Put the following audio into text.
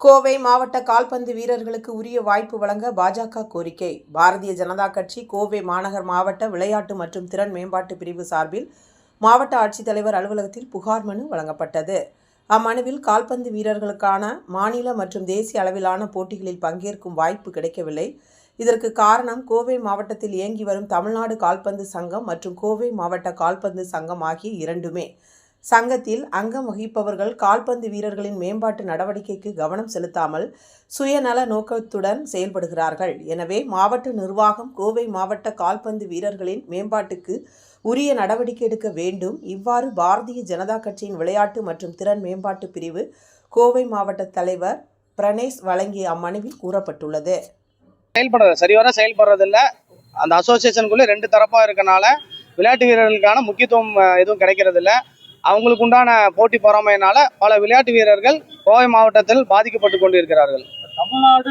கோவை மாவட்ட கால்பந்து வீரர்களுக்கு உரிய வாய்ப்பு வழங்க பாஜக கோரிக்கை. பாரதிய ஜனதா கட்சி கோவை மாநகர் மாவட்ட விளையாட்டு மற்றும் திறன் மேம்பாட்டு பிரிவு சார்பில் மாவட்ட ஆட்சித்தலைவர் அலுவலகத்தில் புகார் மனு வழங்கப்பட்டது. அம்மனுவில் கால்பந்து வீரர்களுக்கான மாநில மற்றும் தேசிய அளவிலான போட்டிகளில் பங்கேற்கும் வாய்ப்பு கிடைக்கவில்லை. இதற்கு காரணம் கோவை மாவட்டத்தில் இயங்கி வரும் தமிழ்நாடு கால்பந்து சங்கம் மற்றும் கோவை மாவட்ட கால்பந்து சங்கம் ஆகிய இரண்டுமே. சங்கத்தில் அங்கம் வகிப்பவர்கள் கால்பந்து வீரர்களின் மேம்பாட்டு நடவடிக்கைக்கு கவனம் செலுத்தாமல் சுயநல நோக்கத்துடன் செயல்படுகிறார்கள். எனவே மாவட்ட நிர்வாகம் கோவை மாவட்ட கால்பந்து வீரர்களின் மேம்பாட்டுக்கு உரிய நடவடிக்கை எடுக்க வேண்டும். இவ்வாறு பாரதிய ஜனதா கட்சியின் விளையாட்டு மற்றும் திறன் மேம்பாட்டு பிரிவு கோவை மாவட்ட தலைவர் பிரணேஷ் வழங்கிய அம்மனுவில் கூறப்பட்டுள்ளது. செயல்படுறது சரிவர செயல்படுறதில்ல. அந்த அசோசியேஷனுக்குள்ளே ரெண்டு தரப்பாக இருக்கனால விளையாட்டு வீரர்களுக்கான முக்கியத்துவம் எதுவும் கிடைக்கிறதில்ல. அவங்களுக்கு உண்டான போட்டி பொறாமையினால பல விளையாட்டு வீரர்கள் கோவை மாவட்டத்தில் பாதிக்கப்பட்டு கொண்டிருக்கிறார்கள். தமிழ்நாடு